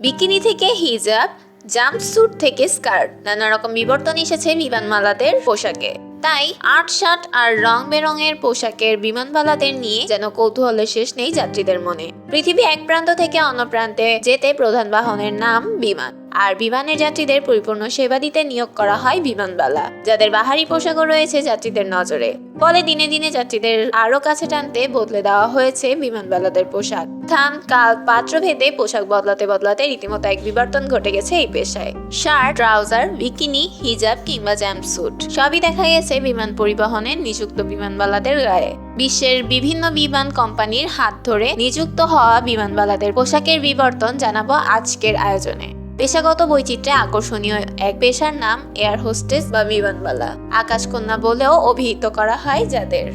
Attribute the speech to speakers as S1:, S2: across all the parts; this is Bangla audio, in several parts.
S1: বিকিনি থেকে হিজাব, জাম্পস্যুট থেকে স্কার্ট নানা রকম বিবর্তন এসেছে বিমানমালাদের পোশাকে। তাই আট শার্ট আর রং বেরঙের পোশাকের বিমানবালাদের নিয়ে যেন কৌতূহলের শেষ নেই যাত্রীদের মনে। পৃথিবী এক প্রান্ত থেকে অন্য প্রান্তে যেতে প্রধান বাহনের নাম বিমান। আর বিমানের যাত্রীদের পরিপূর্ণ সেবা দিতে নিয়োগ করা হয় বিমানবালা যাদের বাহারি পোশাকও রয়েছে যাত্রীদের নজরে। ফলে দিনে দিনে যাত্রীদের আরও কাছে টানতে বদলে দেওয়া হয়েছে বিমানবালাদের পোশাক। স্থান কাল পাত্র ভেদে পোশাক বদলাতে বদলাতে রীতিমতো এক বিবর্তন ঘটে গেছে এই পেশায়। শার্ট, ট্রাউজার, বিকিনি, হিজাব কিংবা জাম্পস্যুট সবই দেখা গেছে বিমান পরিবহনে নিযুক্ত বিমানবালাদের গায়ে। বিশ্বের বিভিন্ন বিমান কোম্পানির হাত ধরে নিযুক্ত হওয়া বিমানবালাদের পোশাকের বিবর্তন জানাব আজকের আয়োজনে। পেশাগত বৈচিত্র্যে আকর্ষণীয় এক পেশার নাম এয়ার হোস্টেস বা বিমানবালা। আকাশকন্যা বলেও অভিহিত করা হয় যাদের।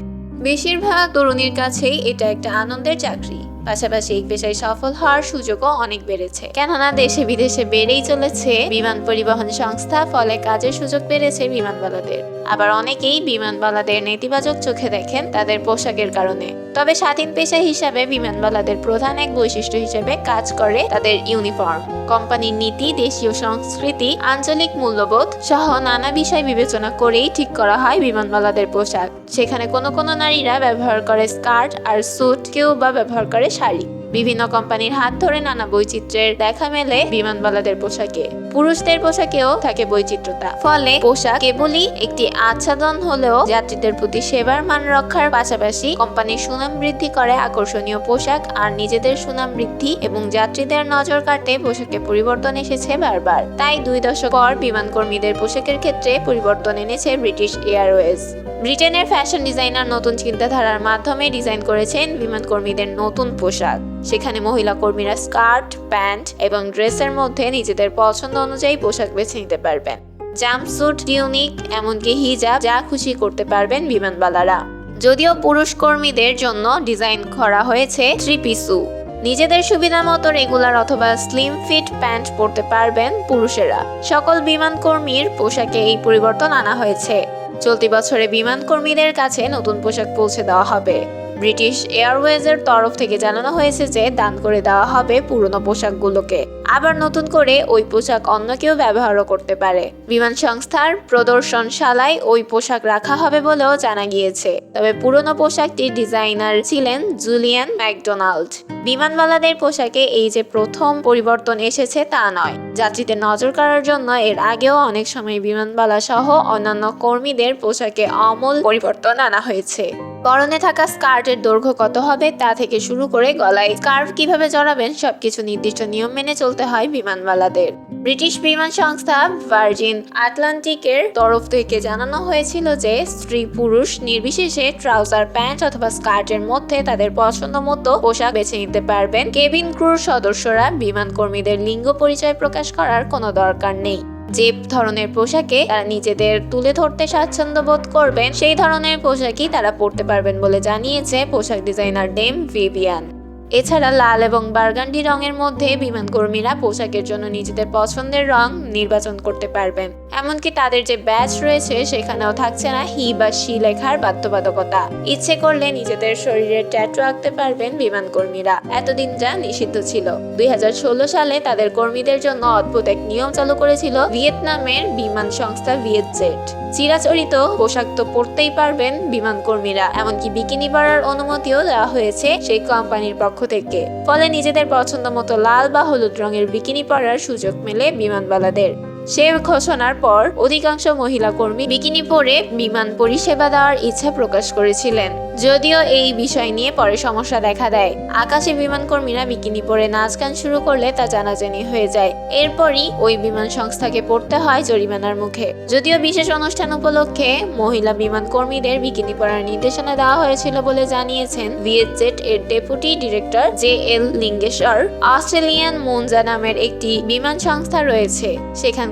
S1: বেশিরভাগ তরুণীর কাছেই এটা একটা আনন্দের চাকরি। পাশাপাশি এই পেশায় সফল হওয়ার সুযোগও অনেক বেড়েছে। কেননা দেশে বিদেশে বেড়েই চলেছে বিমান পরিবহন সংস্থা, ফলে কাজের সুযোগ বেড়েছে বিমানবালাদের। আবার অনেকেই বিমানবালাদের নেতিবাচক চোখে দেখেন তাদের পোশাকের কারণে। তবে স্বাধীন পেশা হিসাবে বিমানবালাদের প্রধান এক বৈশিষ্ট্য হিসেবে কাজ করে তাদের ইউনিফর্ম। কোম্পানির নীতি, দেশীয় সংস্কৃতি, আঞ্চলিক মূল্যবোধ সহ নানা বিষয় বিবেচনা করেই ঠিক করা হয় বিমানবালাদের পোশাক। সেখানে কোনো কোনো নারীরা ব্যবহার করে স্কার্ট আর স্যুট, কেউ বা ব্যবহার করে শাড়ি। বিভিন্ন কোম্পানির হাত ধরে নানা বৈচিত্র্যের দেখা মেলে বিমানবালাদের পোশাকে। পুরুষদের পোশাকেও থাকে বৈচিত্র্যতা। ফলে পোশাক কেবলই একটি আচ্ছাদন হলেও যাত্রীদের প্রতি সেবার মান রক্ষার পাশাপাশি কোম্পানির সুনাম বৃদ্ধি করে আকর্ষণীয় পোশাক আর নিজেদের সুনাম বৃদ্ধি এবং যাত্রীদের নজর কাটতে পোশাকে পরিবর্তন এসেছে বারবার। তাই দুই দশক পর বিমান কর্মীদের পোশাকের ক্ষেত্রে পরিবর্তন এনেছে ব্রিটিশ এয়ারওয়েজ। ব্রিটেনের ফ্যাশন ডিজাইনার নতুন চিন্তাধারার মাধ্যমে ডিজাইন করেছেন বিমান কর্মীদের নতুন পোশাক। সেখানে মহিলা কর্মীরা স্কার্ট, প্যান্ট এবং ড্রেসের মধ্যে নিজেদের পছন্দ অনুযায়ী পোশাক বেছে নিতে পারবেন। জাম্পস্যুট টিউনিক, এমনকি হিজাব যা খুশি করতে পারবেন বিমানবালারা। যদিও পুরুষ কর্মীদের জন্য ডিজাইন করা হয়েছে থ্রি পিসু নিজেদের সুবিধা মতো রেগুলার অথবা স্লিম ফিট প্যান্ট পরতে পারবেন পুরুষেরা। সকল বিমান কর্মীর পোশাকে এই পরিবর্তন আনা হয়েছে। চলতি বছরে বিমান কর্মীদের কাছে নতুন পোশাক পৌঁছে দেওয়া হবে। ব্রিটিশ এয়ারওয়েজের তরফ থেকে জানানো হয়েছে যে দান করে দেওয়া হবে পুরনো পোশাকগুলোকে। আবার নতুন করে ওই পোশাক অন্য কেউ ব্যবহারও করতে পারে। বিমান সংস্থার প্রদর্শনশালায় ওই পোশাক রাখা হবে বলেও জানা গিয়েছে। তবে পুরনো পোশাকটির ডিজাইনার ছিলেন জুলিয়ান ম্যাকডোনাল্ড। বিমানবালাদের পোশাকে এই যে প্রথম পরিবর্তন এসেছে তা নয়। যাত্রীদের নজর কাড়ার জন্য এর আগেও অনেক সময় বিমানবালা সহ অন্যান্য কর্মীদের পোশাকে অমল পরিবর্তন আনা হয়েছে। পরনে থাকা স্কার্টের দৈর্ঘ্য কত হবে তা থেকে শুরু করে গলায় স্কার্ফ কীভাবে জড়াবেন সবকিছু নির্দিষ্ট নিয়ম মেনে চলতে হয় বিমানওয়ালাদের। ব্রিটিশ বিমান সংস্থা ভার্জিন আটলান্টিকের তরফ থেকে জানানো হয়েছিল যে, স্ত্রী পুরুষ নির্বিশেষে ট্রাউজার প্যান্ট অথবা স্কার্টের মধ্যে তাদের পছন্দ মতো পোশাক বেছে নিতে পারবেন। কেবিন ক্রুর সদস্যরা বিমান কর্মীদের লিঙ্গ পরিচয় প্রকাশ করার কোনো দরকার নেই। যে ধরনের পোশাকে তারা নিজেদের তুলে ধরতে স্বাচ্ছন্দ্য বোধ করবেন, সেই ধরনের পোশাকই তারা পরতে পারবেন বলে জানিয়েছে পোশাক ডিজাইনার ডেম ভিভিয়ান। এছাড়া লাল এবং বার্গান্ডি রঙের মধ্যে বিমান কর্মীরা পোশাকের জন্য নিজেদের পছন্দের রং নির্বাচন করতে পারবেন এমনকি তাদের যে ব্যাচ রয়েছে, সেখানেও থাকছে না হি বা শি লেখার বাধ্যবাধকতা। ইচ্ছে করলে নিজেদের শরীরের ট্যাটু আঁকতে পারবেন বিমান কর্মীরা এতদিন যা নিষিদ্ধ ছিল। দুই হাজার ষোলো সালে তাদের কর্মীদের জন্য অদ্ভুত এক নিয়ম চালু করেছিল ভিয়েতনামের বিমান সংস্থা ভিয়েতজেট। চিরাচরিত পোশাক তো পরতেই পারবেন বিমান কর্মীরা এমনকি বিকিনি পরার অনুমতিও দেওয়া হয়েছে সেই কোম্পানির পক্ষ থেকে ফলে নিজেদের পছন্দ মতো লাল বা হলুদ রঙের বিকিনি পরার সুযোগ মেলে বিমানবালাদের সে ঘোষণার পর অধিকাংশ মহিলা কর্মী বিকিনি পরে বিমান পরিষেবা দেওয়ার ইচ্ছা প্রকাশ করেছিলেন। যদিও এই বিষয় নিয়ে পরে সমস্যা দেখা দেয়। আকাশে বিমান কর্মীরা বিকিনি পরে নাচ গান শুরু করলে তা জানাজানি হয়ে যায়। এরপরই ওই বিমান সংস্থাকে পড়তে হয় জরিমানার মুখে। যদিও বিশেষ অনুষ্ঠান উপলক্ষে মহিলা বিমান কর্মীদের বিকিনি পরার নির্দেশনা দেওয়া হয়েছিল বলে জানিয়েছেন ভিয়েতজেট এর deputy director J L Lingeshwar. Australian মুনজা নামের একটি বিমান সংস্থা রয়েছে।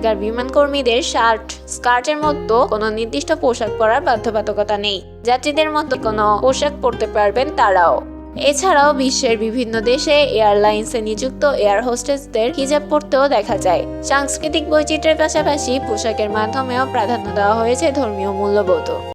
S1: সেখানকার বিমান কর্মীদের শার্ট, স্কার্টের মতো কোনো নির্দিষ্ট পোশাক পরার বাধ্যবাধকতা নেই। যাত্রীদের মতো কোনো পোশাক পরতে পারবেন তারাও। এছাড়াও বিশ্বের বিভিন্ন দেশে এয়ারলাইন্সে নিযুক্ত এয়ার হোস্টেসদের হিজাব পরতেও দেখা যায়। সাংস্কৃতিক বৈচিত্র্যের পাশাপাশি পোশাকের মাধ্যমেও প্রাধান্য দেওয়া হয়েছে ধর্মীয় মূল্যবোধ